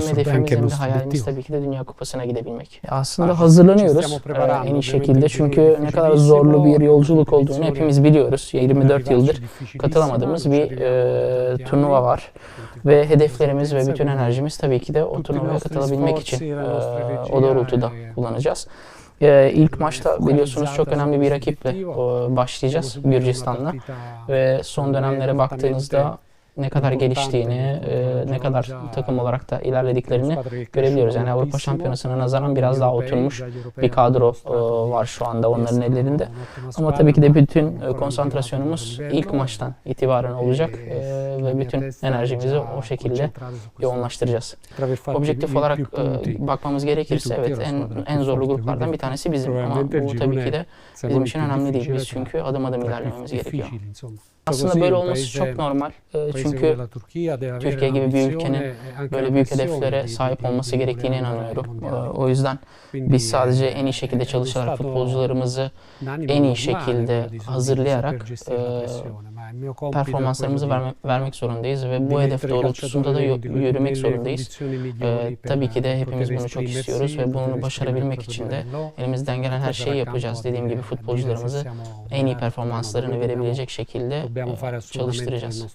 nostro hedefimiz hem de hayalimiz tabii ki de Dünya Kupası'na gidebilmek. Aslında hazırlanıyoruz. En iyi ovviamente şekilde. çünkü ne kadar zorlu bir yolculuk olduğunu hepimiz biliyoruz. 24 arrivarci yıldır katılamadığımız bir e, turnuva var. Ve hedeflerimiz ve bütün enerjimiz tabii ki de o turnuvaya katılabilmek için e, o doğrultuda kullanacağız. E, ilk maçta biliyorsunuz çok önemli bir rakiple e, başlayacağız Gürcistan'la. Ve son dönemlere baktığınızda ne kadar geliştiğini, e, ne kadar takım olarak da ilerlediklerini görebiliyoruz. Yani Avrupa Şampiyonası'na nazaran biraz daha oturmuş bir kadro e, var şu anda onların ellerinde. Ama tabii ki de bütün e, konsantrasyonumuz ilk maçtan itibaren olacak e, ve bütün enerjimizi o şekilde yoğunlaştıracağız. Objektif olarak e, bakmamız gerekirse evet en en zorlu gruplardan bir tanesi bizim ama bu tabii ki de bizim için önemli değil. Biz çünkü adım adım ilerlememiz gerekiyor. Aslında böyle olması çok normal. E, Çünkü Türkiye gibi bir ülkenin böyle büyük hedeflere sahip olması gerektiğine inanıyorum. E, O yüzden biz sadece en iyi şekilde çalışarak futbolcularımızı en iyi şekilde hazırlayarak e, performanslarımızı verme- vermek zorundayız ve bu hedef doğrultusunda da yürümek zorundayız. E, tabii ki de hepimiz bunu çok istiyoruz ve bunu başarabilmek için de elimizden gelen her şeyi yapacağız. Dediğim gibi futbolcularımızı en iyi performanslarını verebilecek şekilde e, çalıştıracağız.